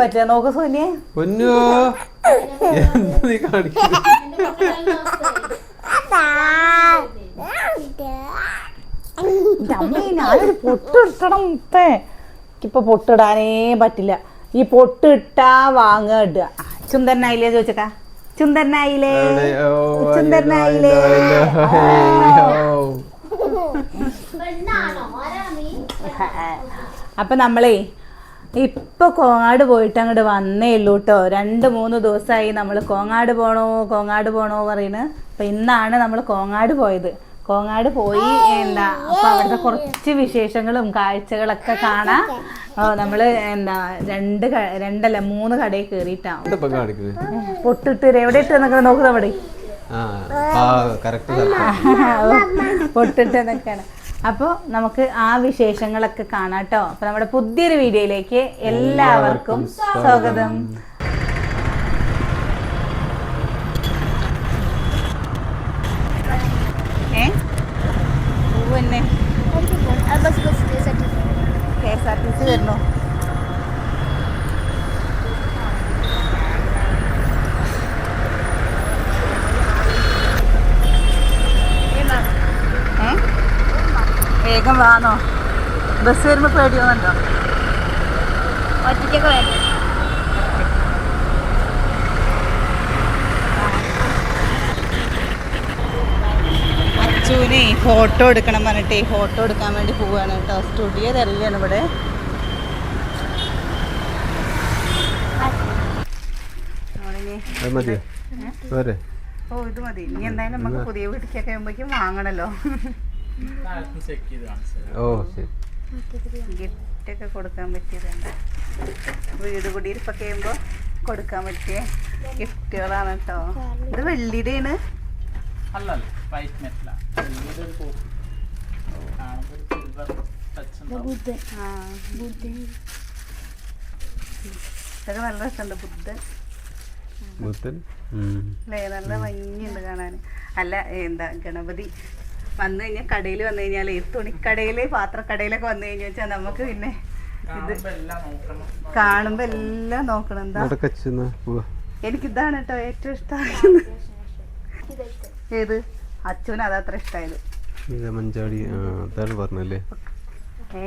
പറ്റില്ല. നോക്ക് സോനിയെ. പൊന്നോ. എന്താ നീ അമ്മേ ഞാനൊരു പൊട്ടിടണം മുത്തേ. ഇപ്പൊ പൊട്ടിടാനേ പറ്റില്ല. ഈ പൊട്ടിട്ടാ വാങ്ങ ഇടുക. ചുന്ദരനായില്ലേ ചോദിച്ചക്കാ? അയ്യോ, അയ്യോ. അപ്പൊ നമ്മളേ ഇപ്പൊ കോങ്ങാട് പോയിട്ട് അങ്ങോട്ട് വന്നേ ഉള്ളൂ കേട്ടോ രണ്ട് മൂന്ന് ദിവസമായി നമ്മൾ കോങ്ങാട് പോണോ കോങ്ങാട് പോണോ പറയുന്നത് അപ്പൊ ഇന്നാണ് നമ്മൾ കോങ്ങാട് പോയത്. കോങ്ങാട് പോയി എന്താ അപ്പൊ അവിടുത്തെ കുറച്ച് വിശേഷങ്ങളും കാഴ്ചകളൊക്കെ കാണാ. ഓ, നമ്മൾ എന്താ രണ്ട് രണ്ടല്ല മൂന്ന് കടയിൽ കാണിക്കുന്നത് പൊട്ടിട്ട് എവിടെ ഇട്ട് നോക്കുന്നത് അവിടെ കറക്റ്റ് സ്ഥലത്ത്. പൊട്ടിട്ട് എന്നൊക്കെയാണ്. അപ്പോൾ നമുക്ക് ആ വിശേഷങ്ങളൊക്കെ കാണാം കേട്ടോ. അപ്പോൾ നമ്മുടെ പുതിയൊരു വീഡിയോയിലേക്ക് എല്ലാവർക്കും സ്വാഗതം ഏ പൂവന്നെ K S R T C വരുന്നു ഏ വേഗം വാന്നോ ബസ് വരുമ്പോൾ പേടി തോന്നുന്നുണ്ടോ ഒറ്റയ്ക്കൊക്കെ വരും. അച്ചുവിനെ ഫോട്ടോ എടുക്കണം പറഞ്ഞിട്ട് ഫോട്ടോ എടുക്കാൻ വേണ്ടി പോവുകയാണ് കേട്ടോ. സ്റ്റുഡിയോ തിരയാണ് ഇവിടെ. ഓ ഇത് മതി. ഇനി എന്തായാലും നമുക്ക് പുതിയ വീട്ടിലേക്കൊക്കെ ആകുമ്പോഴേക്കും വാങ്ങണല്ലോ. ഓ ശരി. ഗിഫ്റ്റൊക്കെ കൊടുക്കാൻ പറ്റിയതുണ്ട്. വീട് കുടിയിരിപ്പൊക്കെ ചെയ്യുമ്പോൾ കൊടുക്കാൻ പറ്റിയ ഗിഫ്റ്റുകളാണ് കേട്ടോ ഇത് വെള്ളിയുടെയാണ് ഇതൊക്കെ നല്ല രസമുണ്ട് ബുദ്ധൻ. ബുദ്ധൻ. അല്ലേ നല്ല ഭംഗിയുണ്ട് കാണാൻ. അല്ല എന്താ ഗണപതി വന്നു കഴിഞ്ഞാൽ കടയിൽ വന്നു കഴിഞ്ഞാൽ തുണിക്കടയിൽ പാത്രക്കടയിലൊക്കെ വന്നു കഴിഞ്ഞു വെച്ചാൽ നമുക്ക് പിന്നെ ഇത് കാണുമ്പോൾ എല്ലാം നോക്കണം. എന്താ? എനിക്കിതാണ് കേട്ടോ ഏറ്റവും ഇഷ്ടമായത് ഏത്? അച്ഛന് അതത്ര ഇഷ്ടമായത് ഇത് മഞ്ചാടി ആ അതാണ് പറഞ്ഞല്ലേ? ഏ?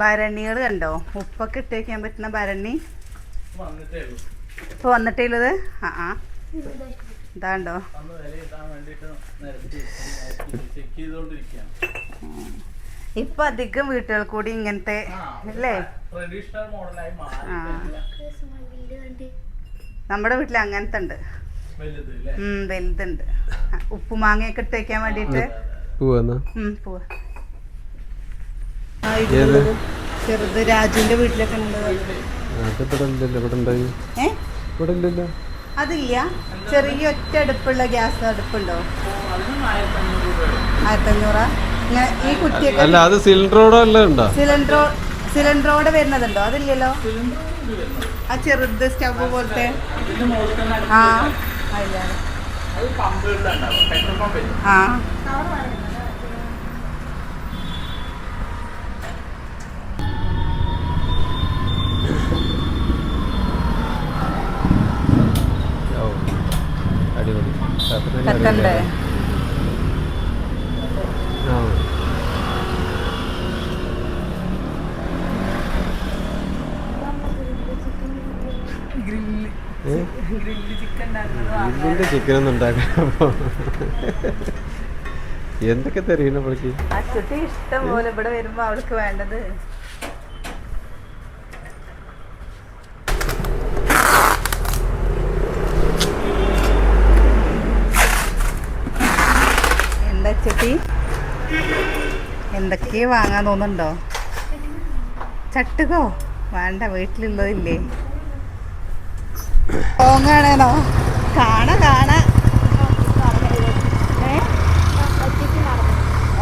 ഭരണികൾ കണ്ടോ? ഉപ്പൊക്കെ ഇട്ടേക്കാൻ വയ്ക്കാൻ പറ്റുന്ന ഭരണി? വന്നിട്ടേ ഉള്ളൂ. ഇപ്പൊ വന്നിട്ടേ ഉള്ളത്? ആ ആ. ഇതാണ്ടോ? ഇപ്പൊ അധികം വീട്ടുകൾ കൂടി ഇങ്ങനത്തെ അല്ലേ? നമ്മുടെ വീട്ടിൽ അങ്ങനത്തെ ഉണ്ട് വലുതുണ്ട്. ഉപ്പുമാങ്ങയൊക്കെ ഇട്ട് വെക്കാൻ ഏത്? ചെറുത് രാജുവിന്റെ വീട്ടിലൊക്കെ ഉണ്ട്. ഇവിടെ ഇല്ലല്ലോ ഇവിടെ ഉണ്ടായി. ഇവിടെ ഇല്ലല്ലോ. അതില്ല. ചെറിയ ഒറ്റ അടുപ്പുള്ള ഗ്യാസ് അടുപ്പുണ്ടോ? ആയിരത്തഞ്ഞൂറാ. ഈ കുറ്റിയൊക്കെ അല്ല അത് സിലിണ്ടറോടെ സിലിണ്ടറോ സിലിണ്ടറോടെ വരുന്നതുണ്ടോ? അതില്ലല്ലോ. ആ ചെറുത് സ്റ്റവ് പോലത്തെ. ആ. അതില്ല ആ ഓ അടിപൊളി ഏ? ഇതിന്റെ ചിക്കൻ ഒന്നും ഉണ്ടാക്കാൻ എന്തൊക്കെ പുള്ളിക്ക് ഇഷ്ടം പോലെ ഇവിടെ വരുമ്പോ അവൾക്ക് വേണ്ടത് എന്താ അച്ചുട്ടി എന്തൊക്കെ വാങ്ങാൻ തോന്നുന്നുണ്ടോ? ചട്ടുകോ വേണ്ട വീട്ടിലുള്ളതില്ലേ? ഓങ്ങാണേനോ കാണ കാണ.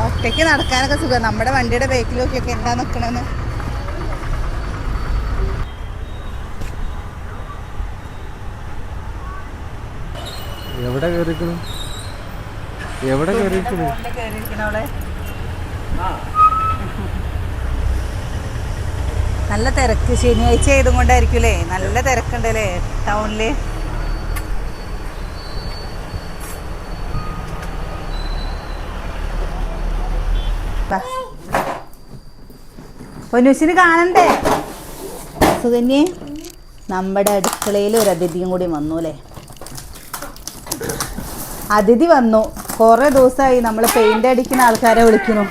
ഒറ്റയ്ക്ക് നടക്കാനൊക്കെ സുഖം. നമ്മുടെ വണ്ടിയുടെ ബേക്കിൽ നോക്കിയൊക്കെ എന്താ നിക്കണെന്ന്? എവിടെ കയറിക്കണു എവിടെ കയറിക്കണു കേറിയിരിക്കണവിടെ ആ. നല്ല തിരക്ക്. ശനിയാഴ്ച ആയതും കൊണ്ടായിരിക്കുമല്ലേ? നല്ല തിരക്കുണ്ടല്ലേ ടൗണിൽ. പൊന്നൂസിന് കാണണ്ടേ? സുകന്യെ നമ്മുടെ അടുക്കളയിൽ ഒരു അതിഥിയും കൂടി വന്നു അല്ലേ? അതിഥി വന്നു. കുറേ ദിവസമായി നമ്മൾ പെയിന്റ് അടിക്കുന്ന ആൾക്കാരെ വിളിക്കുന്നു.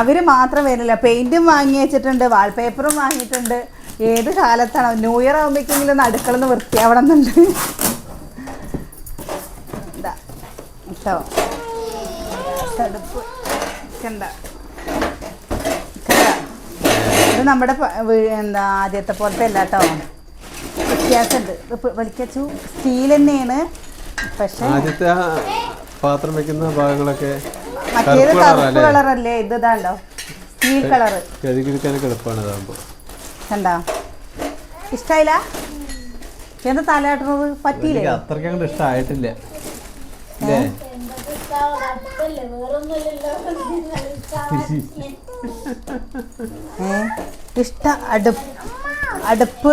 അവർ മാത്രം വരില്ല. പെയിന്റും വാങ്ങി വെച്ചിട്ടുണ്ട് വാൾപേപ്പറും വാങ്ങിയിട്ടുണ്ട്. ഏത് കാലത്താണ്? ന്യൂ ഇയർ ആകുമ്പോഴേക്കെങ്കിലും ഒന്ന് അടുക്കളന്ന് വൃത്തിയാവണമെന്നുണ്ട് ഇതാ കേട്ടോ തടുപ്പ്. കണ്ട കണ്ട ഇത് നമ്മുടെ എന്താ ആദ്യത്തെ പോലത്തെ അല്ല കേട്ടോ വ്യത്യാസമുണ്ട് വലിക്കച്ചു സ്റ്റീൽ തന്നെയാണ്. പക്ഷെ ആദ്യത്തെ പാത്രം വെക്കുന്ന ഭാഗങ്ങളൊക്കെ മറ്റേത് കറുപ്പ് കറുപ്പ് കളറല്ലേ? കളറല്ലേ? ഇത് ഇതാണ്ടോ? Steel colour. കഴുകിയെടുക്കാനൊക്കെ എളുപ്പമാണ് ഇതാകുമ്പോൾ കണ്ടാ? ഇഷ്ടായില്ല? എന്താ തലയാട്ടുന്നത്? പറ്റിയില്ലേ? അത്രയ്ക്ക് അങ്ങോട്ട് ഇഷ്ടമായിട്ടില്ല ഇഷ്ട അടുപ്പ്. അടുപ്പ്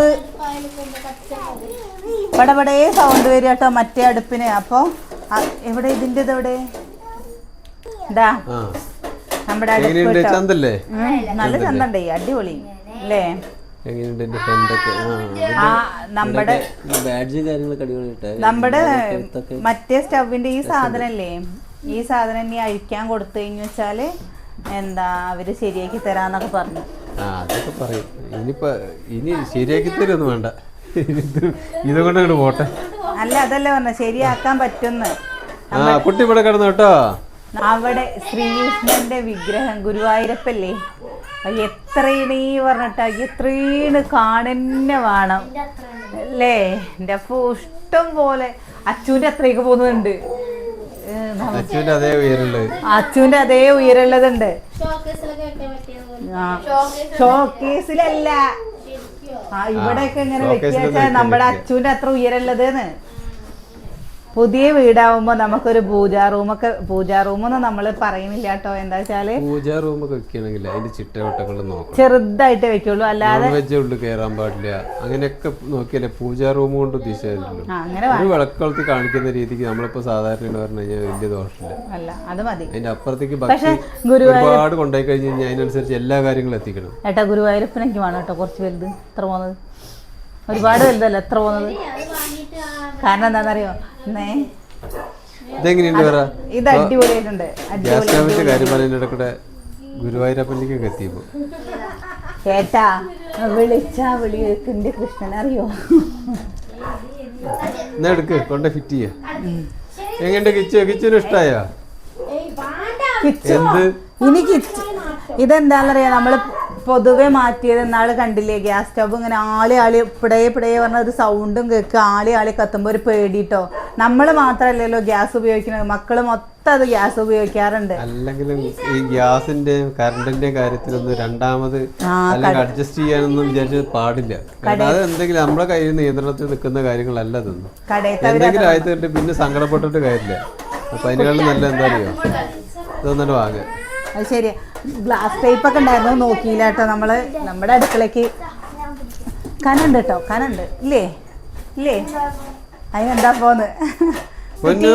പടപടേ സൗണ്ട് വരും കേട്ടോ മറ്റേ അടുപ്പിന്. അപ്പോൾ എവിടെ ഇതിന്റെ ഇത് എവിടെ? ഇതാ നമ്മുടെ ചന്തല്ലേ? നല്ല ചന്തണ്ടേ. അടിപൊളി. അല്ലേ നമ്മുടെ ബാഡ്ജ് കാര്യങ്ങളൊക്കെ അടിപൊളിയായിട്ട്. നമ്മുടെ മറ്റേ സ്റ്റവിന്റെ ഈ സാധനല്ലേ? ഈ സാധനം ഇനി അഴിക്കാൻ കൊടുത്തു കഴിഞ്ഞു വെച്ചാൽ എന്താ അവർ ശരിയാക്കി തരാന്നൊക്കെ പറഞ്ഞു. ആ അതൊക്കെ പറയും. ഇനിയിപ്പോ ഇനി ശരിയാക്കി തരുമൊന്നും വേണ്ട. ഇതുകൊണ്ട് ഇതും കൊണ്ട് പോട്ടെ. അല്ല അതല്ല പറഞ്ഞ ശരിയാക്കാൻ പറ്റുന്ന. ആ കുട്ടി ഇവിടെ കിടന്നു കേട്ടോ. അവിടെ ശ്രീകൃഷ്ണന്റെ വിഗ്രഹം ഗുരുവായൂരപ്പല്ലേ? അത് എത്രയാണ് ഈ പറഞ്ഞിട്ടാ എത്രയാണ് കാണന്നെ വേണം. അല്ലേ? എന്റെ അപ്പൊ ഇഷ്ടം പോലെ അച്ചുവിന്റെ അത്രയൊക്കെ പോകുന്നുണ്ട്. അച്ചുവിന്റെ അതേ ഉയരമുള്ളതുണ്ട്. പറ്റിയത് ഷോക്കേസിലല്ല. ആ ഇവിടെയൊക്കെ ഇങ്ങനെ വെക്കാൻ നമ്മുടെ. അച്ചുവിന്റെ അത്ര ഉയരമുള്ളതെന്ന്. പുതിയ വീടാവുമ്പോ നമുക്കൊരു പൂജാ റൂമൊക്കെ പൂജാ റൂമൊന്നും നമ്മൾ പറയുന്നില്ല കേട്ടോ. എന്താ വെച്ചാൽ പൂജാ റൂമൊക്കെ വെക്കണമെങ്കിൽ അതിന്റെ ചിട്ടവട്ടങ്ങൾ നോക്കണം. ചെറുതായിട്ട് വെക്കുള്ളൂ. അല്ലാതെ കേറാൻ വെജ് ഉള്ളിൽ കയറാൻ പാടില്ല. അങ്ങനെയൊക്കെ നോക്കിയാലേ പൂജാ റൂം കൊണ്ട് ഉദ്ദേശിച്ചു ഒരു കാണിക്കുന്ന രീതിക്ക് നമ്മളിപ്പോ സാധാരണ പറഞ്ഞു കഴിഞ്ഞാൽ വലിയ ദോഷമില്ല. അല്ല അത് മതി. അതിന്റെ അപ്പുറത്തേക്ക് ഗുരുവായൂർ ഒരുപാട് കൊണ്ടുപോയി കഴിഞ്ഞ് കഴിഞ്ഞാൽ അതിനനുസരിച്ച് എല്ലാ കാര്യങ്ങളും എത്തിക്കണം. ഏട്ടാ ഗുരുവായൂരപ്പൻ എനിക്ക് വേണം കേട്ടോ കുറച്ച് വലുത്. എത്ര പോകുന്നത്? ഒരുപാട് വലുതല്ല എത്ര പോകുന്നത്? കാരണം എന്താണെന്നറിയോ? എന്നേ ഇതെങ്ങനെയുണ്ട് പറ? ഇത് അടിപൊളിയായിട്ടുണ്ട്. ഗ്യാസ് അടിപൊളി സ്റ്റവിന്റെ കാര്യം പറയുന്നതിന്റെ ഇടക്കൂടെ ഗുരുവായൂരപ്പനിലേക്കൊക്കെ എത്തിയപ്പോ. കേട്ടാ വിളിച്ചാ വിളി കേൾക്കുന്നുണ്ട് കൃഷ്ണൻ അറിയോ? എന്നാ എടുക്ക് കൊണ്ട് ഫിറ്റ് ചെയ്യ. എങ്ങനെയുണ്ട് കിച്ചു? കിച്ചുന് ഇഷ്ടായോ? ഏയ് വേണ്ട കിച്ചു? എന്ത്? ഇനി കിച്ചു. ഇതെന്താണെന്നറിയാം? നമ്മൾ പൊതുവെ മാറ്റിയത് എന്നാൾ കണ്ടില്ലേ? ഗ്യാസ് സ്റ്റവ് ഇങ്ങനെ ആളെ ആളെ പിടയെ പിടയെ പറഞ്ഞ ഒരു സൗണ്ടും കേൾക്കുക. ആളെ ആളെ കത്തുമ്പോൾ ഒരു പേടിട്ടോ? നമ്മൾ മാത്രമല്ലല്ലോ ഗ്യാസ് ഉപയോഗിക്കുന്നത്. മക്കൾ മൊത്തം അത് ഗ്യാസ് ഉപയോഗിക്കാറുണ്ട്. അല്ലെങ്കിലും ഈ ഗ്യാസിന്റെ കറണ്ടിന്റെ കാര്യത്തിൽ കാര്യത്തിലൊന്നും രണ്ടാമത് അല്ലെങ്കിൽ അഡ്ജസ്റ്റ് ചെയ്യാനൊന്നും വിചാരിച്ചത് പാടില്ല. അത് എന്തെങ്കിലും നമ്മുടെ കയ്യിൽ നിയന്ത്രണത്തിൽ നിൽക്കുന്ന കാര്യങ്ങളല്ല ഇതൊന്നും എന്തെങ്കിലും ആയത് പിന്നെ സങ്കടപ്പെട്ടിട്ട് കാര്യമില്ല. അപ്പൊ അതിനേക്കാളും നല്ല എന്താ അറിയോ? ഇതൊന്നും വാങ്ങുക അത് ശരി. ഗ്ലാസ് ടൈപ്പ് ഒക്കെ ഉണ്ടായിരുന്നു നോക്കിയില്ല കേട്ടോ നമ്മൾ. നമ്മുടെ അടുക്കളയ്ക്ക്. കനുണ്ട് കേട്ടോ കനുണ്ട്. ഇല്ലേ? ഇല്ലേ? അതിനെന്താ പോന്ന്? പൊന്നു.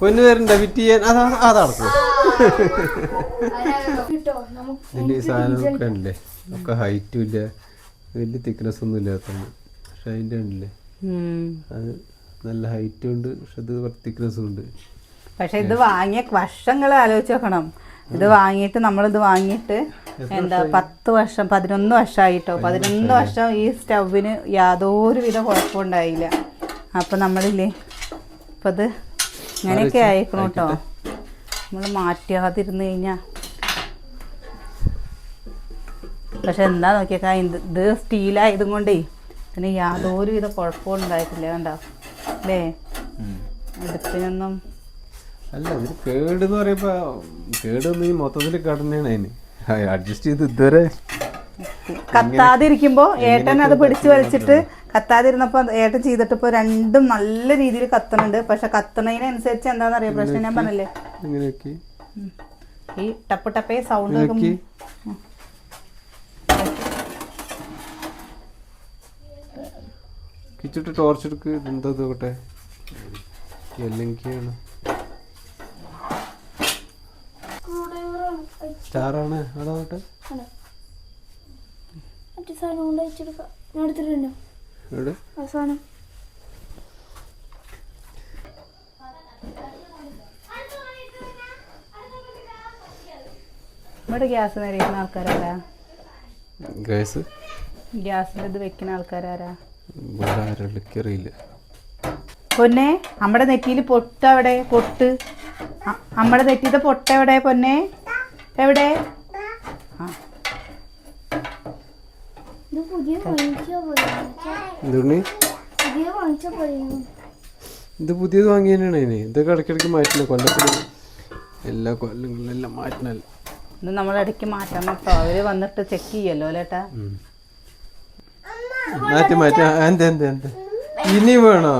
പൊന്നു വരണ്ട ഫിറ്റ് ചെയ്യാൻ. അതാ അതടക്കും സാധനമൊക്കെ ഉണ്ടല്ലേ ഒക്കെ ഹൈറ്റും ഇല്ല. വലിയ തിക്നെസ് ഒന്നും ഇല്ലാത്തതാണ് പക്ഷെ അതിന്റെ ഉണ്ടല്ലേ. അത് നല്ല ഹൈറ്റും ഉണ്ട് പക്ഷെ അത് തിക്നെസ്സും ഉണ്ട്. പക്ഷെ ഇത് വാങ്ങിയ വർഷങ്ങൾ ആലോചിച്ച് നോക്കണം. ഇത് വാങ്ങിയിട്ട് നമ്മൾ ഇത് വാങ്ങിയിട്ട് എന്താ പത്ത് വർഷം പതിനൊന്ന് വർഷമായിട്ടോ? പതിനൊന്ന് വർഷം ഈ സ്റ്റൗവിന് യാതൊരു വിധ കുഴപ്പമുണ്ടായില്ല. അപ്പം നമ്മളില്ലേ അപ്പം ഇത് ഇങ്ങനെയൊക്കെ ആയിക്കണം കേട്ടോ നമ്മൾ മാറ്റാതിരുന്ന് കഴിഞ്ഞാ. പക്ഷെ എന്താ നോക്കിയേക്കാ ഇത് സ്റ്റീലായതും കൊണ്ടേ ഇതിന് യാതൊരു വിധ കുഴപ്പവും ഉണ്ടായിട്ടില്ല കണ്ടോ? അല്ലേ? അടുപ്പിനൊന്നും അല്ല ഒരു കേട് എന്ന് പറയുമ്പോൾ കേട് ഈ മൊത്തത്തിൽ കടന്നെയാണ് അതിന്. അഡ്ജസ്റ്റ് ചെയ്ത് ഇതുവരെ കത്താതിരിക്കുമ്പോ ഏട്ടൻ അത് പിടിച്ചു വലിച്ചിട്ട് കത്താതിരുന്നപ്പോ ഏട്ടൻ ചെയ്തിട്ട് ഇപ്പോൾ രണ്ടും നല്ല രീതിയിൽ കത്തുന്നുണ്ട്. പക്ഷെ കത്തുന്നതിനനുസരിച്ച് എന്താന്ന് അറിയാം? പ്രശ്നം ഞാൻ പറഞ്ഞില്ലേ? ഈ ടപ്പ് ടപ്പേ സൗണ്ട് ടോർച്ച് എടുക്കുക എന്താ ഇതോട്ടെ എല്ലാം സ്റ്റാറാണ്. അതാ നോട്ടെ മറ്റേ സാധനം കൊണ്ട് വെച്ചെടുക്കാം ഞാൻ എടുത്തിട്ടുണ്ടോ ഇവിടെ ഗ്യാസ് നിറയുന്ന ആൾക്കാരാരാ? ഗ്യാസ് ഗ്യാസിന്റെ ഇത് വെക്കുന്ന ആൾക്കാരാരാ? പൊന്നെ നമ്മുടെ നെറ്റിയിൽ പൊട്ട് അവിടെ പൊട്ട്. നമ്മുടെ നെറ്റിയിലെ പൊട്ട് എവിടെ പൊന്നെ? എവിടെ? ആ. ഇത് പുതിയത് വാങ്ങിയതന്നെയാണ് അതിന് ഇതൊക്കെ ഇടയ്ക്കിടയ്ക്ക് മാറ്റില്ല. കൊല്ലത്തിൽ എല്ലാ കൊല്ലങ്ങളിലെല്ലാം മാറ്റണല്ല. ഇത് നമ്മൾ ഇടയ്ക്ക് മാറ്റണം കേട്ടോ. അവർ വന്നിട്ട് ചെക്ക് ചെയ്യല്ലോ അല്ലേട്ടാ മാറ്റി മാറ്റി. എന്ത് എന്ത് എന്ത്? ഇനി വേണോ?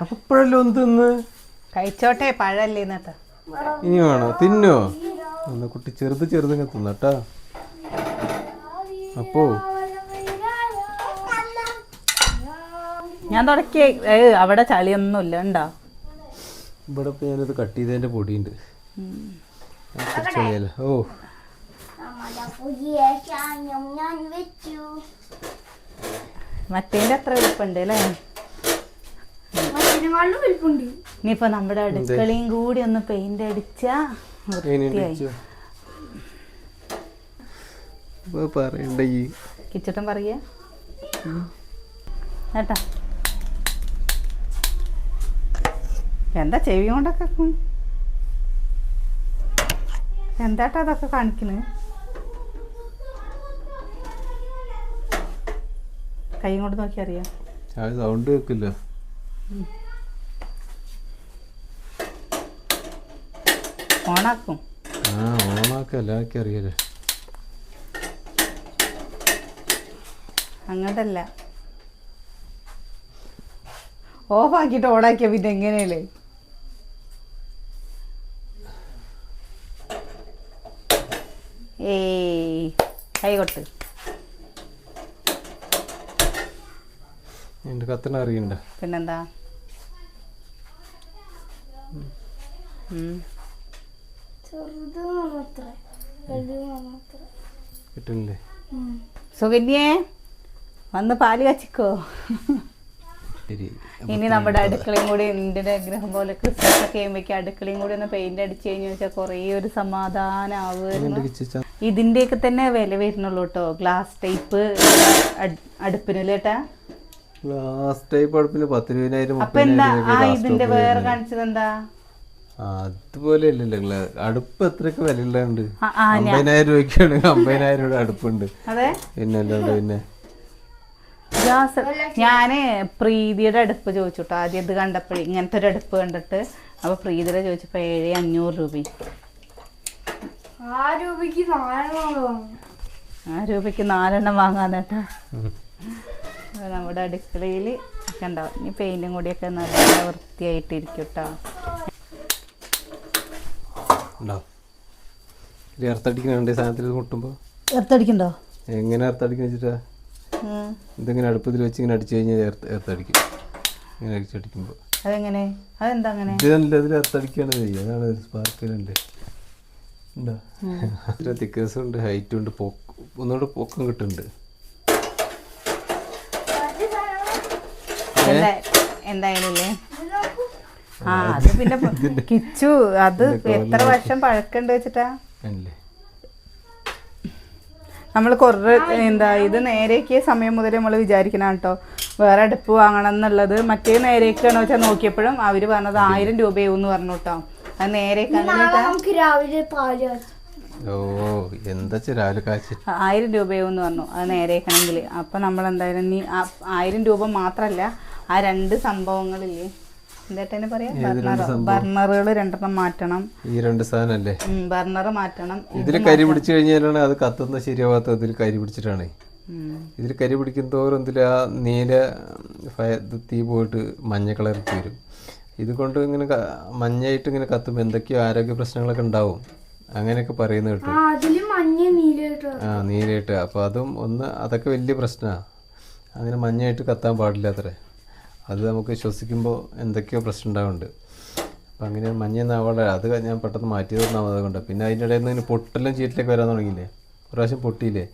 അപ്പൊ ഇപ്പോഴല്ലോ ഒന്ന് തിന്ന്? കഴിച്ചോട്ടെ പഴല്ലേ എന്നിട്ട് ഇനി വേണോ? തിന്നോ? എന്നാ കുട്ടി ചെറുത് ചെറുതങ്ങ് തിന്നട്ടാ. അപ്പോ? ഞാൻ തുടക്കി. അവിടെ ചളിയൊന്നുമില്ല ഉണ്ടോ ഇവിടെ ഇപ്പൊ ഞാനത് കട്ട് ചെയ്തതിന്റെ പൊടിയുണ്ട്. ഓ. മറ്റേന്റെ അത്ര എളുപ്പമുണ്ട് അല്ലേ? ഇനിയിപ്പോ നമ്മുടെ അടുക്കളയും കൂടി ഒന്ന് പെയിന്റ് അടിച്ചാ കിച്ചട്ടൻ പറയാ എന്താ ചെവി കൊണ്ടൊക്കെ. എന്താട്ടാ അതൊക്കെ കാണിക്കണ്? കൈ കൊണ്ട് നോക്കി അറിയാം സൗണ്ട് കേൾക്കില്ല. ഓണാക്കും. ആ ഓണാക്ക എല്ലാവർക്കും അറിയാലേ. അങ്ങോട്ടല്ല ഓഫാക്കിയിട്ട് ഓണാക്കിയ പിന്നെ എങ്ങനെയല്ലേ? ഏയ് എന്റെ അറിയണ്ട. പിന്നെന്താ ഉം. ചെറുത് മാത്രേ വലുത് മാത്രേ കിട്ടുന്നില്ലേ? സുകന്യേ വന്ന് പാൽ കച്ചിക്കോ. ഇനി നമ്മുടെ അടുക്കളയും കൂടി എന്റെ ആഗ്രഹം പോലെ ക്രിസ്മസ് ഒക്കെ ചെയ്യുമ്പോഴേക്കും അടുക്കളയും കൂടി ഒന്ന് പെയിന്റ് അടിച്ചു കഴിഞ്ഞു വെച്ചാൽ കുറേ ഒരു സമാധാനമാവുമായിരുന്നു ഇതിന്റെയൊക്കെ തന്നെ വില വരുന്നുള്ളൂ കേട്ടോ ഗ്ലാസ് ടൈപ്പ് അടുപ്പിന് ചേട്ടാ ഗ്ലാസ് ടൈപ്പ് അടുപ്പിന് രൂപ അപ്പൊ എന്താ ആ ഇതിന്റെ വേറെ. കാണിച്ചത് എന്താ അതുപോലെ അല്ലല്ലോ ഗ്ലാ- അടുപ്പ് എത്രയൊക്കെ വിലയുള്ളതുണ്ട്? അമ്പതിനായിരം രൂപയ്ക്കാണ് അമ്പതിനായിരം രൂപ അടുപ്പുണ്ട്. അതെ? പിന്നെ അല്ലാണ്ട് പിന്നെ? ഗ്യാസ് ഞാൻ പ്രീതിയുടെ അടുപ്പ് ചോദിച്ചു കേട്ടോ ആദ്യം ഇത് കണ്ടപ്പോഴേ ഇങ്ങനത്തെ ഒരു അടുപ്പ് കണ്ടിട്ട്. അപ്പൊ പ്രീതിയുടെ ചോദിച്ചപ്പോ ഏഴ് അഞ്ഞൂറ് രൂപ. ആ രൂപയ്ക്ക് ആ രൂപയ്ക്ക് നാലെണ്ണം വാങ്ങാന്നേട്ടാ ഉം. നമ്മുടെ അടുക്കളയിൽ ഒക്കെ ഉണ്ടാവും. ഇനി പെയിന്റും കൂടിയൊക്കെ നല്ല വൃത്തിയായിട്ടിരിക്കും കേട്ടോ. ഇത് സാധനത്തിൽ ഇത് മുട്ടുമ്പോൾ എർത്തടിക്കണ്ടോ എങ്ങനെ എർത്തടിക്കുന്ന വെച്ചിട്ടാ? ഇതിങ്ങനെ അടുപ്പത്തിൽ വെച്ച് ഇങ്ങനെ അടിച്ചു കഴിഞ്ഞാൽ എർത്ത് എർത്തടിക്കും ഇങ്ങനെ അടിച്ചടിക്കുമ്പോ അതെങ്ങനെ? അതെന്താ അങ്ങനെ? ഇത് നല്ല ഇതിൽ എർത്തടിക്കുകയാണ് ചെയ്യുക അതാണ് സ്പാർക്കിലുണ്ട് ഉണ്ടോ. ഇത്ര ഉണ്ട് ഹൈറ്റും ഉണ്ട് പൊക്ക ഒന്നുകൂടെ പൊക്കം കിട്ടുന്നുണ്ട്. എന്താ എന്തായാലും ആ അത് പിന്നെ കിച്ചു അത് എത്ര വർഷം പഴക്കണ്ട് വെച്ചിട്ടാ? നമ്മൾ കുറേ എന്താ ഇത് നേരേക്കിയ സമയം മുതൽ നമ്മൾ വിചാരിക്കണം കേട്ടോ. വേറെ അടുപ്പ് വാങ്ങണം എന്നുള്ളത് മറ്റേ നേരേക്കാന്ന് വെച്ചാൽ നോക്കിയപ്പോഴും അവർ പറഞ്ഞത് ആയിരം രൂപയാവും പറഞ്ഞു കേട്ടോ. അത് നേരേക്കാണ് രാവിലെ പാൽ ഓ എന്താ വെച്ചാ രാവിലെ കാച്ചി ആയിരം രൂപയാവും പറഞ്ഞു അത് നേരേക്കാണെങ്കിൽ അപ്പം നമ്മൾ എന്തായാലും നീ ആയിരം രൂപ മാത്രമല്ല ആ രണ്ട് സംഭവങ്ങളില്ലേ എന്തായിട്ടെന്നെ പറയാം? ബർണറുകൾ രണ്ടെണ്ണം മാറ്റണം. ഈ രണ്ട് സാധനല്ലേ? ബർണർ മാറ്റണം. ഇതിൽ കരി പിടിച്ചു കഴിഞ്ഞാലാണ് അത് കത്തുന്ന ശരിയാവാത്ത ഇതിൽ കരി പിടിച്ചിട്ടാണ്. ഇതിൽ കരി പിടിക്കും തോറും ഇതിൽ ആ നീല തീ പോയിട്ട് മഞ്ഞ കളറിൽ തീരും ഇത് കൊണ്ട് ഇങ്ങനെ മഞ്ഞയായിട്ട് ഇങ്ങനെ കത്തുമ്പോൾ എന്തൊക്കെയോ ആരോഗ്യ പ്രശ്നങ്ങളൊക്കെ ഉണ്ടാവും. അങ്ങനെയൊക്കെ പറയുന്ന കേട്ടു. ആ അതിൽ മഞ്ഞ നീല കേട്ടോ ആ നീലായിട്ട് അപ്പോൾ അതും ഒന്ന് അതൊക്കെ വലിയ പ്രശ്നമാണ് അങ്ങനെ മഞ്ഞയായിട്ട് കത്താൻ പാടില്ല അത്രേ അത് നമുക്ക് ശ്വസിക്കുമ്പോൾ എന്തൊക്കെയോ പ്രശ്നം ഉണ്ടാവുന്നുണ്ട്. അപ്പം അങ്ങനെ മഞ്ഞ ആവാളെ അത് ഞാൻ പെട്ടെന്ന് മാറ്റിയത് കൊണ്ട്. പിന്നെ അതിന്റെ ഇടയിൽ നിന്ന് ഇങ്ങനെ പൊട്ടെല്ലാം ചീറ്റിലേക്ക് വരാൻ തുടങ്ങിയില്ലേ? ഒരു പ്രാവശ്യം പൊട്ടിയില്ലേ?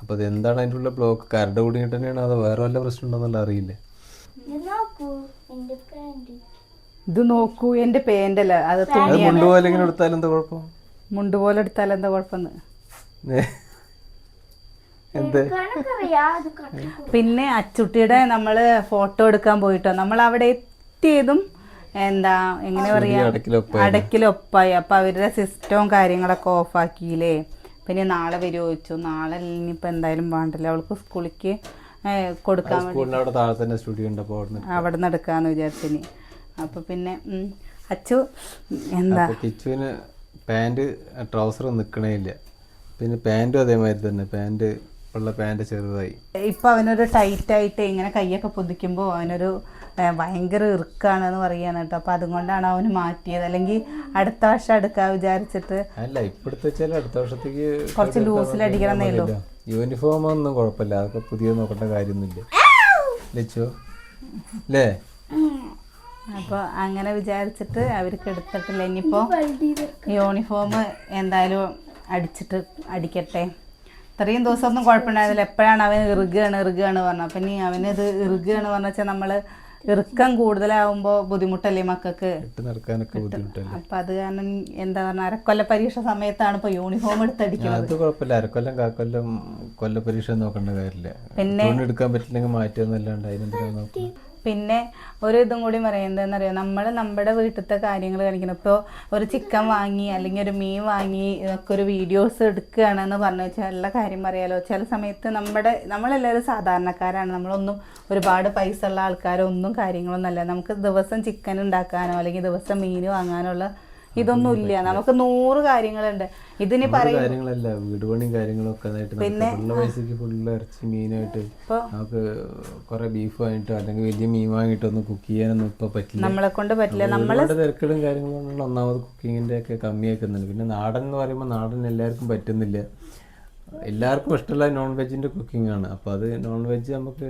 അപ്പോൾ അത് എന്താണ് അതിന്റെ ഉള്ള ബ്ലോക്ക് കരട് കൂടിയിട്ട് തന്നെയാണ് അത് വേറെ വല്ല പ്രശ്നം ഉണ്ടോന്നുള്ള അറിയില്ലേ? ഇത് നോക്കൂ എന്റെ പേന്റല്ല അത് മുണ്ടുപോലെ കൊണ്ടുപോലെ ഇങ്ങനെ എടുത്താലും എന്താ കുഴപ്പം? മുണ്ട് പോലെ എടുത്താൽ എന്താ കുഴപ്പമെന്ന്? എന്ത്? പിന്നെ അച്ചുട്ടിയുടെ നമ്മൾ ഫോട്ടോ എടുക്കാൻ പോയിട്ടോ. നമ്മൾ അവിടെ എത്തിയതും എന്താ എങ്ങനെ പറയാ? അടക്കിലൊപ്പായി. അപ്പൊ അവരുടെ സിസ്റ്റവും കാര്യങ്ങളൊക്കെ ഓഫാക്കിയില്ലേ പിന്നെ നാളെ വരുമോ ചോദിച്ചു. നാളെ ഇനിയിപ്പോ എന്തായാലും വേണ്ടല്ലോ. അവൾക്ക് സ്കൂളിലേക്ക് കൊടുക്കാൻ വേണ്ടി. സ്റ്റുഡിയോ ഉണ്ട്. അവിടെ നിന്ന് എടുക്കാന്ന് വിചാരിച്ചിനി. അപ്പൊ പിന്നെ അച്ചു എന്താ? കിച്ചുവിന് പാന്റ് ട്രൗസർ നിക്കണേ ഇല്ല. പിന്നെ പാന്റും അതേമാതിരി തന്നെ. പാന്റ് ഉള്ള പാന്റ് ചെറുതായി. ഇപ്പൊ അവനൊരു ടൈറ്റായിട്ട് ഇങ്ങനെ കൈയൊക്കെ പൊതിക്കുമ്പോൾ അവനൊരു ഭയങ്കര ഇറുക്കാണെന്ന് പറയാണ് കേട്ടോ. അപ്പൊ അതുകൊണ്ടാണ് അവന് മാറ്റിയത്. അല്ലെങ്കിൽ അടുത്ത വർഷം എടുക്കാൻ വിചാരിച്ചിട്ട് അല്ല ഇപ്പോഴത്തെ വെച്ചാൽ അടുത്ത വർഷത്തേക്ക് കുറച്ച് ലൂസിൽ അടിക്കണമെന്നേ ഉള്ളൂ. യൂണിഫോം ഒന്നും കുഴപ്പമില്ല. അതൊക്കെ പുതിയ നോക്കേണ്ട കാര്യമൊന്നുമില്ല. ലച്ചോ? അല്ലേ അപ്പോൾ അങ്ങനെ വിചാരിച്ചിട്ട് അവർക്ക് എടുത്തിട്ടില്ല. ഇനിയിപ്പോൾ യൂണിഫോം എന്തായാലും അടിച്ചിട്ട് അടിക്കട്ടെ. ഇത്രയും ദിവസമൊന്നും കുഴപ്പമുണ്ടായിരുന്നില്ല. എപ്പോഴാണ് അവൻ ഇറുകയാണ് ഇറുകയാണ് പറഞ്ഞത്. അപ്പം ഇനി അവനത് ഇറുകയാണ് പറഞ്ഞ വെച്ചാൽ നമ്മൾ ഇറുക്കം കൂടുതലാവുമ്പോൾ ബുദ്ധിമുട്ടല്ലേ മക്കൾക്ക്? അപ്പം അത് കാരണം എന്താ പറഞ്ഞാൽ അരക്കൊല്ല പരീക്ഷ സമയത്താണ് ഇപ്പോൾ യൂണിഫോം എടുത്തടിക്കുന്നത് അത് കുഴപ്പമില്ല. അരക്കൊല്ലം കാക്കൊല്ലം കൊല്ല പരീക്ഷ നോക്കേണ്ട കാര്യമില്ല. പിന്നെ- എടുക്കാൻ പറ്റില്ലെങ്കിൽ മാറ്റുമെന്നല്ലാണ്ട് അതിനെന്തിനാ നോക്കും പിന്നെ ഒരു ഇതും കൂടി പറയാം എന്താണെന്നറിയാം നമ്മൾ നമ്മുടെ വീട്ടിലത്തെ കാര്യങ്ങൾ കാണിക്കണം. ഇപ്പോൾ ഒരു ചിക്കൻ വാങ്ങി അല്ലെങ്കിൽ ഒരു മീൻ വാങ്ങി ഇതൊക്കെ ഒരു വീഡിയോസ് എടുക്കുകയാണെന്ന് പറഞ്ഞു വെച്ചാൽ എല്ലാ കാര്യം പറയാലോ ചില സമയത്ത് നമ്മുടെ നമ്മളെല്ലാവരും സാധാരണക്കാരാണ്. നമ്മളൊന്നും ഒരുപാട് പൈസ ഉള്ള ആൾക്കാരോ ഒന്നും കാര്യങ്ങളൊന്നും അല്ല. നമുക്ക് ദിവസം ചിക്കൻ ഉണ്ടാക്കാനോ അല്ലെങ്കിൽ ദിവസം മീൻ വാങ്ങാനുള്ള ഇതൊന്നും ഇല്ല. നമുക്ക് നൂറ് കാര്യങ്ങളുണ്ട്. ഇതിന് കാര്യങ്ങളല്ല. വീട് പണിയും കാര്യങ്ങളൊക്കെ പിന്നെ ഫുള്ള് പൈസക്ക് ഫുള്ള് ഇറച്ചി മീനായിട്ട് നമുക്ക് കുറെ ബീഫ് വാങ്ങിട്ടോ അല്ലെങ്കിൽ വലിയ മീൻ വാങ്ങിയിട്ടോ ഒന്നും കുക്ക് ചെയ്യാനൊന്നും ഇപ്പൊ പറ്റില്ല. നമ്മളെ കൊണ്ട് പറ്റില്ല. നമ്മളെ തിരക്കുകളും കാര്യങ്ങളും ഒന്നാമത് കുക്കിങ്ങിന്റെ ഒക്കെ കമ്മിയാക്കുന്നുണ്ട്. പിന്നെ നാടൻ എന്ന് പറയുമ്പോൾ നാടൻ എല്ലാവർക്കും പറ്റുന്നില്ല. എല്ലാവർക്കും ഇഷ്ടമുള്ള നോൺ വെജിന്റെ കുക്കിംഗ് ആണ്. അപ്പൊ അത് നോൺ വെജ് നമുക്ക്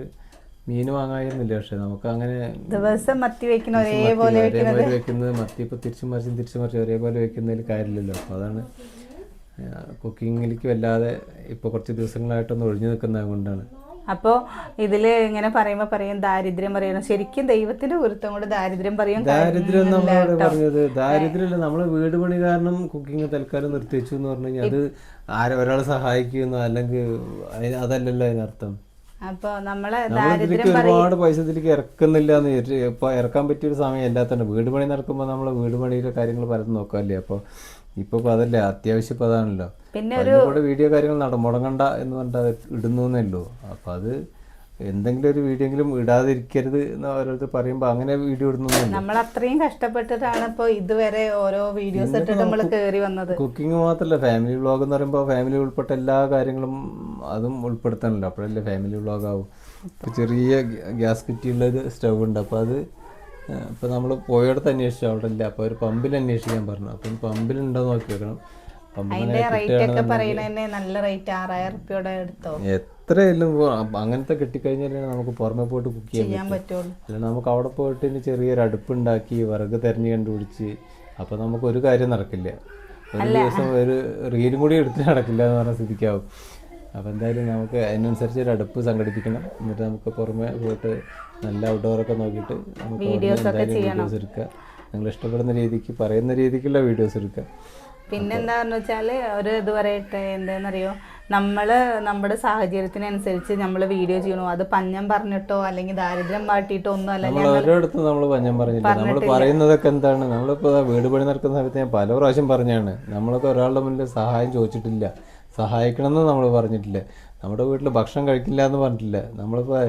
മീൻ വാങ്ങായിരുന്നില്ല പക്ഷെ നമുക്ക് അങ്ങനെ ദിവസം മത്തി വെക്കുന്ന ഒരേപോലെ വെക്കുന്നത് ഒരേപോലെ വെക്കുന്നത്. മത്തി ഇപ്പൊ തിരിച്ചു മറിച്ചും തിരിച്ചു മറിച്ചും ഒരേപോലെ വെക്കുന്നതിൽ കാര്യമില്ലല്ലോ. അപ്പൊ അതാണ് കുക്കിങ്ങിലേക്ക് വല്ലാതെ ഇപ്പൊ കുറച്ച് ദിവസങ്ങളായിട്ടൊന്ന് ഒഴിഞ്ഞു നിൽക്കുന്ന കൊണ്ടാണ് അപ്പോ ഇതിൽ ഇങ്ങനെ പറയുമ്പോൾ പറയും ദാരിദ്ര്യം പറയണം. ശരിക്കും ദൈവത്തിന്റെ ഗുരുത്വം കൊണ്ട് ദാരിദ്ര്യം പറയും ദാരിദ്ര്യം നമ്മളോട് പറഞ്ഞത് ദാരിദ്ര്യമല്ല. നമ്മൾ വീട് പണി കാരണം കുക്കിംഗ് തൽക്കാലം നിർത്തിവെച്ചു എന്ന് പറഞ്ഞു കഴിഞ്ഞാൽ അത് ആരൊരാളെ ഒരാൾ സഹായിക്കുന്നു അല്ലെങ്കിൽ അതല്ലല്ലോ അതിനർത്ഥം. നമ്മളെ ദാരിദ്ര്യം ഒരുപാട് പൈസ ഇതിലേക്ക് ഇറക്കുന്നില്ല എന്ന് ഇപ്പൊ ഇറക്കാൻ പറ്റിയ ഒരു സമയം എല്ലാത്തന്നെ വീട് പണി നടക്കുമ്പോൾ നമ്മൾ വീട് പണിയിലെ കാര്യങ്ങൾ പലതും നോക്കാല്ലേ? അപ്പൊ ഇപ്പൊ അതല്ലേ? അത്യാവശ്യം അതാണല്ലോ. പിന്നെ വീഡിയോ കാര്യങ്ങൾ നട മുടങ്ങണ്ട എന്ന് പറഞ്ഞിട്ട് ഇടുന്നേ ഉള്ളൂ. അപ്പൊ അത് എന്തെങ്കിലും ഒരു വീഡിയോ എങ്കിലും ഇടാതിരിക്കരുത് എന്ന് ഓരോരുത്തർ പറയുമ്പോൾ അങ്ങനെ വീഡിയോ ഇടുന്നു നമ്മൾ അത്രയും കഷ്ടപ്പെട്ടിട്ടാണ് ഇപ്പോൾ ഇതുവരെ ഓരോ വീഡിയോസ് ഇട്ടിട്ട് നമ്മൾ കയറി വന്നത്. കുക്കിംഗ് മാത്രമല്ല ഫാമിലി വ്ളോഗ് എന്ന് പറയുമ്പോൾ ഫാമിലി ഉൾപ്പെട്ട എല്ലാ കാര്യങ്ങളും അതും ഉൾപ്പെടുത്തണല്ലോ അപ്പോഴല്ലേ ഫാമിലി വ്ളോഗ് ആവും. ഇപ്പൊ ചെറിയ ഗ്യാസ് കിറ്റിയുള്ള ഒരു സ്റ്റവ് ഉണ്ട്. അപ്പോൾ അത് ഇപ്പോൾ നമ്മൾ പോയടത്ത് അന്വേഷിച്ചു. അവിടെ ഇല്ല. അപ്പോൾ ഒരു പമ്പിൽ അന്വേഷിക്കാൻ പറഞ്ഞു. അപ്പം പമ്പിൽ ഉണ്ടോ നോക്കി വെക്കണം. അതിന്റെ റേറ്റ് ഒക്കെ നല്ല റേറ്റ് ആറായിരം റുപ്യയുടെ എടുത്തോ. എത്രയെല്ലാം അങ്ങനത്തെ കിട്ടിക്കഴിഞ്ഞാൽ നമുക്ക് പുറമെ പോയിട്ട് കുക്ക് ചെയ്യാൻ ചെയ്യാൻ പറ്റും. പറ്റുള്ളൂ. അല്ല നമുക്ക് അവിടെ പോയിട്ട് ഇനി ചെറിയൊരു അടുപ്പുണ്ടാക്കി വിറക് തെരഞ്ഞു കണ്ടുപിടിച്ച് അപ്പോൾ നമുക്ക് ഒരു കാര്യം നടക്കില്ല. ഒരു ദിവസം ഒരു റീലും കൂടി എടുത്ത് നടക്കില്ല എന്ന് പറഞ്ഞ സ്ഥിതിക്കാവും. അപ്പോൾ എന്തായാലും നമുക്ക് അതിനനുസരിച്ച് ഒരു അടുപ്പ് സംഘടിപ്പിക്കണം. എന്നിട്ട് നമുക്ക് പുറമെ പോയിട്ട് നല്ല ഔട്ട്ഡോറൊക്കെ നോക്കിയിട്ട് നമുക്ക് വീഡിയോസ് എടുക്കുക നിങ്ങൾ ഇഷ്ടപ്പെടുന്ന രീതിക്ക് പറയുന്ന രീതിക്കുള്ള വീഡിയോസ് എടുക്കുക പിന്നെന്താന്ന് വെച്ചാൽ ഒരു ഇത് പറയട്ടെ എന്താണെന്നറിയോ നമ്മൾ നമ്മുടെ സാഹചര്യത്തിനനുസരിച്ച് നമ്മൾ വീഡിയോ ചെയ്യണോ. അത് പഞ്ഞം പറഞ്ഞിട്ടോ അല്ലെങ്കിൽ ദാരിദ്ര്യം കാട്ടിയിട്ടോ ഒന്നും അല്ല. നമ്മൾ പഞ്ഞം പറഞ്ഞില്ല. നമ്മൾ പറയുന്നതൊക്കെ എന്താണ്? നമ്മളിപ്പോ വീട് പണി നടക്കുന്ന സമയത്ത് ഞാൻ പല പ്രാവശ്യം പറഞ്ഞാണ്. നമ്മളൊക്കെ ഒരാളുടെ മുന്നിൽ സഹായം ചോദിച്ചിട്ടില്ല. സഹായിക്കണമെന്ന് നമ്മൾ പറഞ്ഞിട്ടില്ല. നമ്മുടെ വീട്ടിൽ ഭക്ഷണം കഴിക്കില്ല എന്ന് പറഞ്ഞിട്ടില്ല. നമ്മളിപ്പോൾ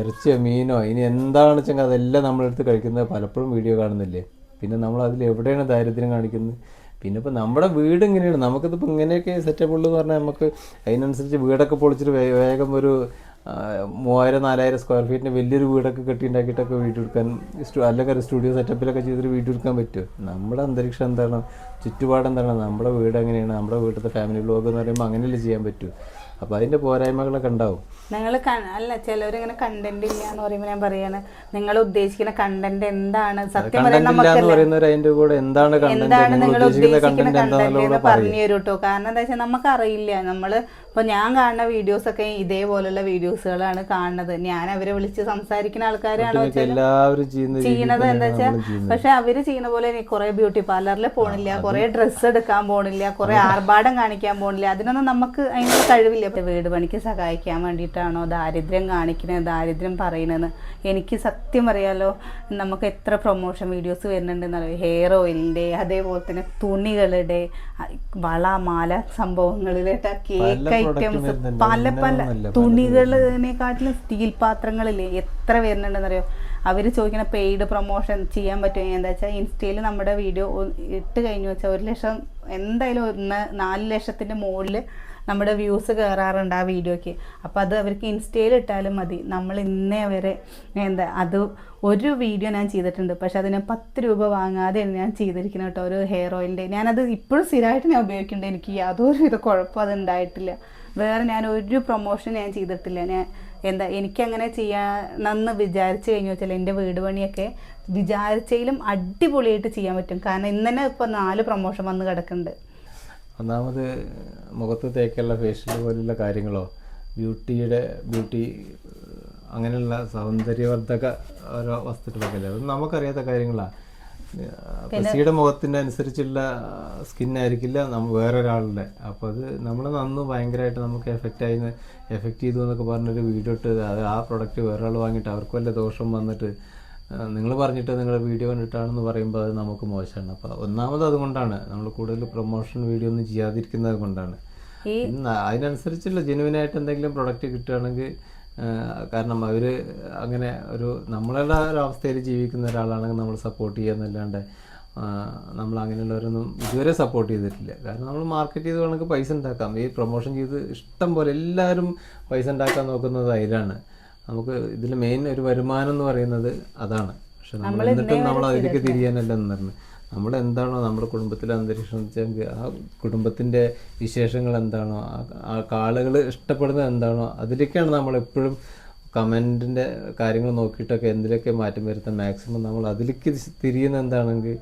ഇറച്ചിയോ മീനോ ഇനി എന്താണെന്ന് വെച്ചെങ്കിൽ അതെല്ലാം നമ്മളെടുത്ത് കഴിക്കുന്നത് പലപ്പോഴും വീഡിയോ കാണുന്നില്ലേ? പിന്നെ നമ്മൾ അതിൽ എവിടെയാണ് ദാരിദ്ര്യം കാണിക്കുന്നത്? പിന്നെ ഇപ്പോൾ നമ്മുടെ വീട് ഇങ്ങനെയാണ്. നമുക്കിതിപ്പോൾ ഇങ്ങനെയൊക്കെ സെറ്റപ്പ് ഉള്ളൂ എന്ന് പറഞ്ഞാൽ നമുക്ക് അതിനനുസരിച്ച് വീടൊക്കെ പൊളിച്ചിട്ട് വേഗം ഒരു മൂവായിരം നാലായിരം സ്ക്വയർ ഫീറ്റിന് വലിയൊരു വീടൊക്കെ കെട്ടി ഉണ്ടാക്കിയിട്ടൊക്കെ വീഡിയോ എടുക്കാൻ സ്റ്റു- അല്ലെങ്കിൽ ഒരു സ്റ്റുഡിയോ സെറ്റപ്പിലൊക്കെ ചെയ്തിട്ട് വീട്ടെടുക്കാൻ പറ്റുമോ നമ്മുടെ അന്തരീക്ഷം എന്താണ്? ചുറ്റുപാട് എന്താണ്? നമ്മുടെ വീട് എങ്ങനെയാണ്? നമ്മുടെ വീട്ടിലത്തെ ഫാമിലി ബ്ലോഗ് എന്ന് പറയുമ്പോൾ അങ്ങനെയല്ലേ ചെയ്യാൻ പറ്റൂ. അപ്പോൾ അതിന്റെ പോരായ്മകളൊക്കെ ഉണ്ടാവും. നിങ്ങൾ അല്ല ചിലവരിങ്ങനെ കണ്ടന്റ് ഇല്ല എന്ന് പറയുമ്പോൾ ഞാൻ പറയാണ് നിങ്ങൾ ഉദ്ദേശിക്കുന്ന കണ്ടന്റ് എന്താണ്? സത്യം പറയുന്നവർ കൂടെ എന്താണ് എന്താണ് നിങ്ങൾ ഉദ്ദേശിക്കുന്ന കണ്ടന്റ് പറഞ്ഞു തരൂ കേട്ടോ കാരണം എന്താ വെച്ചാൽ നമുക്കറിയില്ല. നമ്മൾ ഇപ്പൊ ഞാൻ കാണുന്ന വീഡിയോസ് ഒക്കെ ഇതേപോലുള്ള വീഡിയോസുകളാണ് കാണുന്നത്. ഞാൻ അവരെ വിളിച്ച് സംസാരിക്കുന്ന ആൾക്കാരാണോ ഒട്ടുമിക്ക എല്ലാവരും ചെയ്യുന്ന രീതിയിൽ ചെയ്യണത് എന്താ വെച്ചാൽ പക്ഷെ അവർ ചെയ്യുന്ന പോലെ കുറെ ബ്യൂട്ടി പാർലറിൽ പോണില്ല കുറെ ഡ്രസ്സ് എടുക്കാൻ പോണില്ല കുറെ ആർഭാടം കാണിക്കാൻ പോണില്ല. അതിനൊന്നും നമുക്ക് അതിനുള്ള കഴിവില്ല. ഇപ്പൊ വീട് പണിക്ക് സഹായിക്കാൻ വേണ്ടിയിട്ടാണോ ദാരിദ്ര്യം കാണിക്കുന്നത് ദാരിദ്ര്യം പറയുന്നത് എനിക്ക് സത്യം പറയാലോ നമുക്ക് എത്ര പ്രൊമോഷൻ വീഡിയോസ് വരുന്നുണ്ടെന്നറിയോ? ഹെയർ ഓയിലിന്റെ അതേപോലെ തന്നെ തുണികളുടെ വള മാല സംഭവങ്ങളിലെ കേക്ക് ഐറ്റംസ് പല പല തുണികളിനെക്കാട്ടിലും സ്റ്റീൽ പാത്രങ്ങളില്ലേ എത്ര വരുന്നുണ്ടെന്നറിയോ? അവർ ചോദിക്കുന്ന പെയ്ഡ് പ്രൊമോഷൻ ചെയ്യാൻ പറ്റുമോ? എന്താ വെച്ചാൽ ഇൻസ്റ്റയിൽ നമ്മുടെ വീഡിയോ ഇട്ട് കഴിഞ്ഞു വെച്ചാൽ ഒരു ലക്ഷം എന്തായാലും ഒന്ന് നാല് ലക്ഷത്തിന്റെ മുകളിൽ നമ്മുടെ വ്യൂസ് കയറാറുണ്ട് ആ വീഡിയോയ്ക്ക്. അപ്പോൾ അത് അവർക്ക് ഇൻസ്റ്റയിൽ ഇട്ടാലും മതി. നമ്മൾ ഇന്നേ വരെ എന്താ അത് ഒരു വീഡിയോ ഞാൻ ചെയ്തിട്ടുണ്ട്. പക്ഷെ അതിന് പത്ത് രൂപ വാങ്ങാതെ ഞാൻ ചെയ്തിരിക്കുന്നത് കേട്ടോ ഒരു ഹെയർ ഓയിലിന്റെ ഞാനത് ഇപ്പോഴും സ്ഥിരമായിട്ട് ഞാൻ ഉപയോഗിക്കുന്നുണ്ട്. എനിക്ക് യാതൊരു വിധ കുഴപ്പം അത് ഉണ്ടായിട്ടില്ല. വേറെ ഞാൻ ഒരു പ്രൊമോഷൻ ഞാൻ ചെയ്തിട്ടില്ല. ഞാൻ എന്താ എനിക്കങ്ങനെ ചെയ്യാമെന്ന് വിചാരിച്ചു കഴിഞ്ഞു വെച്ചാൽ എന്റെ വീട് പണിയൊക്കെ വിചാരിച്ചതിലും അടിപൊളിയായിട്ട് ചെയ്യാൻ പറ്റും. കാരണം ഇന്ന് തന്നെ ഇപ്പോൾ നാല് പ്രൊമോഷൻ വന്ന് കിടക്കുന്നുണ്ട്. ഒന്നാമത് മുഖത്ത് തേക്കുള്ള ഫേഷ്യൽ പോലുള്ള കാര്യങ്ങളോ ബ്യൂട്ടിയുടെ ബ്യൂട്ടി അങ്ങനെയുള്ള സൗന്ദര്യവർദ്ധക ഓരോ വസ്തുക്കളൊക്കെ അല്ലേ അതൊന്നും നമുക്കറിയാത്ത കാര്യങ്ങളാണ് പശിയുടെ മുഖത്തിന്റെ അനുസരിച്ചുള്ള സ്കിൻ ആയിരിക്കില്ല നമ്മ വേറൊരാളുടെ. അപ്പോൾ അത് നമ്മൾ നന്ന് ഭയങ്കരമായിട്ട് നമുക്ക് എഫക്റ്റ് ആയി എഫക്റ്റ് ചെയ്തു എന്നൊക്കെ പറഞ്ഞൊരു വീഡിയോ ഇട്ട് അത് ആ പ്രൊഡക്റ്റ് വേറൊരാൾ വാങ്ങിയിട്ട് അവർക്ക് വല്ല ദോഷം വന്നിട്ട് നിങ്ങൾ പറഞ്ഞിട്ട് നിങ്ങളുടെ വീഡിയോ കണ്ടിട്ടാണെന്ന് പറയുമ്പോൾ അത് നമുക്ക് മോശമാണ്. അപ്പോൾ ഒന്നാമത് അതുകൊണ്ടാണ്. നമ്മൾ കൂടുതൽ പ്രൊമോഷൻ വീഡിയോ ഒന്നും ചെയ്യാതിരിക്കുന്നത് കൊണ്ടാണ്. അതിനനുസരിച്ചുള്ള ജെനുവിനായിട്ട് എന്തെങ്കിലും പ്രൊഡക്റ്റ് കിട്ടുകയാണെങ്കിൽ കാരണം അവർ അങ്ങനെ ഒരു നമ്മളുടെ ഒരു അവസ്ഥയിൽ ജീവിക്കുന്ന ഒരാളാണെങ്കിൽ നമ്മൾ സപ്പോർട്ട് ചെയ്യാന്നല്ലാണ്ട് നമ്മൾ അങ്ങനെയുള്ളവരൊന്നും ഇതുവരെ സപ്പോർട്ട് ചെയ്തിട്ടില്ല. കാരണം നമ്മൾ മാർക്കറ്റ് ചെയ്ത് വേണമെങ്കിൽ പൈസ ഉണ്ടാക്കാം. ഈ പ്രൊമോഷൻ ചെയ്ത് ഇഷ്ടം പോലെ എല്ലാവരും പൈസ ഉണ്ടാക്കാൻ നോക്കുന്നത് അതിലാണ് നമുക്ക് ഇതിൽ മെയിൻ ഒരു വരുമാനം എന്ന് പറയുന്നത് അതാണ്. പക്ഷെ നമ്മൾ എന്നിട്ടും നമ്മൾ അതിലേക്ക് തിരിയാനല്ല എന്ന് നമ്മൾ എന്താണോ നമ്മുടെ കുടുംബത്തിലെ അന്തരീക്ഷം വെച്ചാൽ ആ കുടുംബത്തിന്റെ വിശേഷങ്ങൾ എന്താണോ ആ ആളുകൾ ഇഷ്ടപ്പെടുന്നത് എന്താണോ അതിലേക്കാണ് നമ്മൾ എപ്പോഴും കമന്റിന്റെ കാര്യങ്ങൾ നോക്കിയിട്ടൊക്കെ എന്തിലൊക്കെ മാറ്റം വരുത്താൻ മാക്സിമം നമ്മൾ അതിലേക്ക് തിരിയുന്ന എന്താണെങ്കിൽ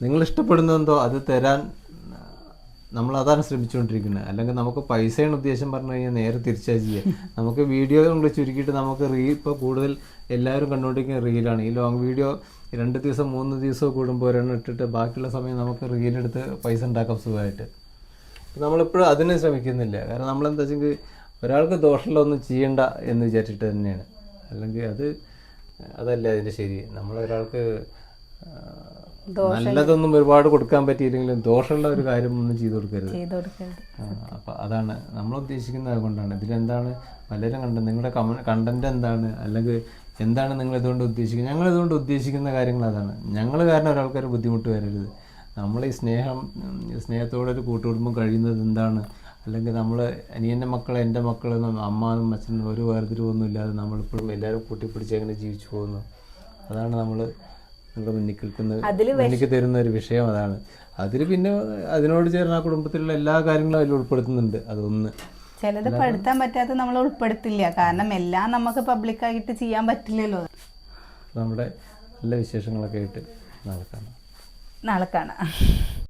നിങ്ങൾ ഇഷ്ടപ്പെടുന്നതെന്തോ അത് തരാൻ നമ്മൾ അതാണ് ശ്രമിച്ചുകൊണ്ടിരിക്കുന്നത്. അല്ലെങ്കിൽ നമുക്ക് പൈസയാണ് ഉദ്ദേശം പറഞ്ഞു കഴിഞ്ഞാൽ നേരെ തിരിച്ചാ ചെയ്യുക നമുക്ക് വീഡിയോ കൊണ്ട് ചുരുക്കിയിട്ട് നമുക്ക് റീ ഇപ്പോൾ കൂടുതൽ എല്ലാവരും കണ്ടുകൊണ്ടിരിക്കുന്ന റീലാണ് ഈ ലോങ് വീഡിയോ രണ്ട് ദിവസം മൂന്ന് ദിവസം കൂടുമ്പോൾ ഒരെണ്ണം ഇട്ടിട്ട് ബാക്കിയുള്ള സമയം നമുക്ക് റീലെടുത്ത് പൈസ ഉണ്ടാക്കാം സുഖമായിട്ട്. നമ്മളിപ്പോഴും അതിന് ശ്രമിക്കുന്നില്ല. കാരണം നമ്മളെന്താ വെച്ചെങ്കിൽ ഒരാൾക്ക് ദോഷമുള്ള ഒന്നും ചെയ്യണ്ട എന്ന് വിചാരിച്ചിട്ട് തന്നെയാണ്. അല്ലെങ്കിൽ അത് അതല്ല അതിന്റെ ശരി. ആ, നല്ലതൊന്നും ഒരുപാട് കൊടുക്കാൻ പറ്റിയില്ലെങ്കിലും ദോഷമുള്ള ഒരു കാര്യം ഒന്നും ചെയ്തു കൊടുക്കരുത്. അപ്പൊ അതാണ് നമ്മൾ ഉദ്ദേശിക്കുന്നത് അതുകൊണ്ടാണ്. ഇതിലെന്താണ്? പലരും കണ്ട നിങ്ങളുടെ കമ കണ്ടന്റ് എന്താണ്? അല്ലെങ്കിൽ എന്താണ് നിങ്ങൾ ഇതുകൊണ്ട് ഉദ്ദേശിക്കുന്നത്? ഞങ്ങൾ ഇതുകൊണ്ട് ഉദ്ദേശിക്കുന്ന കാര്യങ്ങൾ അതാണ്. ഞങ്ങൾ കാരണം ഒരാൾക്കൊരു ബുദ്ധിമുട്ട് വരരുത്. നമ്മൾ ഈ സ്നേഹം സ്നേഹത്തോടെ ഒരു കൂട്ടുകുടുംബം കഴിയുന്നത് എന്താണ്? അല്ലെങ്കിൽ നമ്മൾ അനിയന്റെ മക്കൾ എന്റെ മക്കൾ അമ്മാനും അച്ഛനും ഒരു വേർതിരിവൊന്നും ഇല്ലാതെ നമ്മളിപ്പോഴും എല്ലാവരും കൂട്ടിപ്പിടിച്ച് അങ്ങനെ ജീവിച്ചു പോകുന്നു? അതാണ് നമ്മൾ നമ്മുടെ മുന്നിൽ നിൽക്കുന്ന എനിക്ക് തരുന്ന ഒരു വിഷയം അതാണ്. അതിൽ പിന്നെ അതിനോട് ചേർന്ന ആ കുടുംബത്തിലുള്ള എല്ലാ കാര്യങ്ങളും അതിൽ ഉൾപ്പെടുത്തുന്നുണ്ട്. അതൊന്ന്. ചിലത് പെടുത്താൻ പറ്റാത്ത നമ്മൾ ഉൾപ്പെടുത്തില്ല. കാരണം എല്ലാം നമുക്ക് പബ്ലിക്കായിട്ട് ചെയ്യാൻ പറ്റില്ലല്ലോ. നമ്മുടെ നല്ല വിശേഷങ്ങളൊക്കെ ആയിട്ട് നാളെ കാണാം. നാളെ കാണാം.